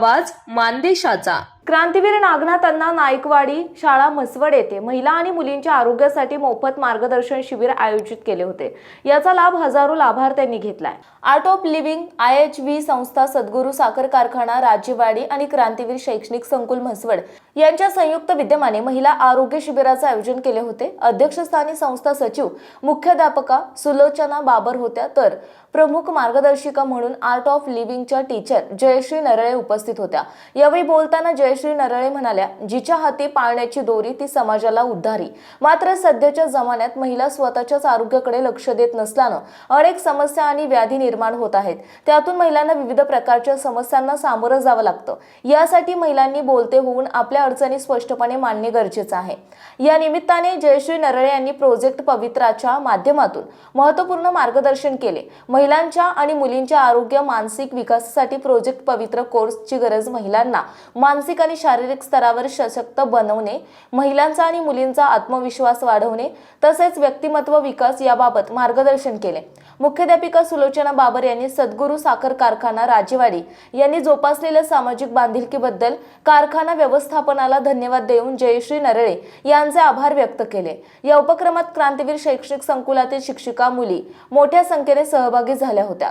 आवाज मानदेशाचा. क्रांतीवीर नागनाथ अण्णा नाईकवाडी शाळा म्हसवड येथे महिला आणि मुलींच्या आरोग्यासाठी मोफत मार्गदर्शन शिबिर आयोजित केले होते. याचा लाभ हजारो लाभार्थ्यांनी घेतलाय. Art of living I H V संस्था सद्गुरू साखर कारखाना राज्यवाडी आणि क्रांतीवीर शैक्षणिक संकुल म्हसवड यांच्या संयुक्त विद्यमाने महिला आरोग्य शिबिराचे आयोजन केले होते. अध्यक्षस्थानी संस्था सचिव मुख्याध्यापका सुलोचना बाबर होत्या. तर प्रमुख मार्गदर्शिका म्हणून आर्ट ऑफ लिव्हिंगच्या टीचर जयश्री नरळे उपस्थित होत्या. यावेळी बोलताना जयश्री नरळे म्हणाल्या जिच्या हाती पाळण्याची दोरी ती समाजाला उद्धारी. मात्र सध्याच्या जमान्यात महिला स्वतःच्याच आरोग्याकडे लक्ष देत नसल्यानं अनेक समस्या आणि व्याधी निर्माण होत आहेत. त्यातून महिलांना विविध प्रकारच्या समस्यांना सामोरं जावं लागतं. यासाठी महिलांनी बोलते होऊन आपल्या अडचणी स्पष्टपणे मांडणे गरजेचं आहे. या निमित्ताने जयश्री नरळे यांनी प्रोजेक्ट पवित्राच्या माध्यमातून महत्त्वपूर्ण मार्गदर्शन केले. महिलांच्या आणि मुलींच्या आरोग्य मानसिक विकासासाठी प्रोजेक्ट पवित्र कोर्सची गरज महिलांना मानसिक आणि शारीरिक स्तरावर सशक्त बनवणे महिलांचा आणि मुलींचा आत्मविश्वास वाढवणे तसेच व्यक्तिमत्व विकास याबाबत मार्गदर्शन केले. मुख्याध्यापिका सुलोचना बाबर यांनी सद्गुरू साखर कारखाना राजेवाडी यांनी जोपासलेल्या सामाजिक बांधिलकीबद्दल कारखाना व्यवस्थापनाला धन्यवाद देऊन जयश्री नरळे यांचे आभार व्यक्त केले. या उपक्रमात क्रांतीवीर शैक्षणिक संकुलातील शिक्षिका मुली मोठ्या संख्येने सहभागी झाल्या होत्या.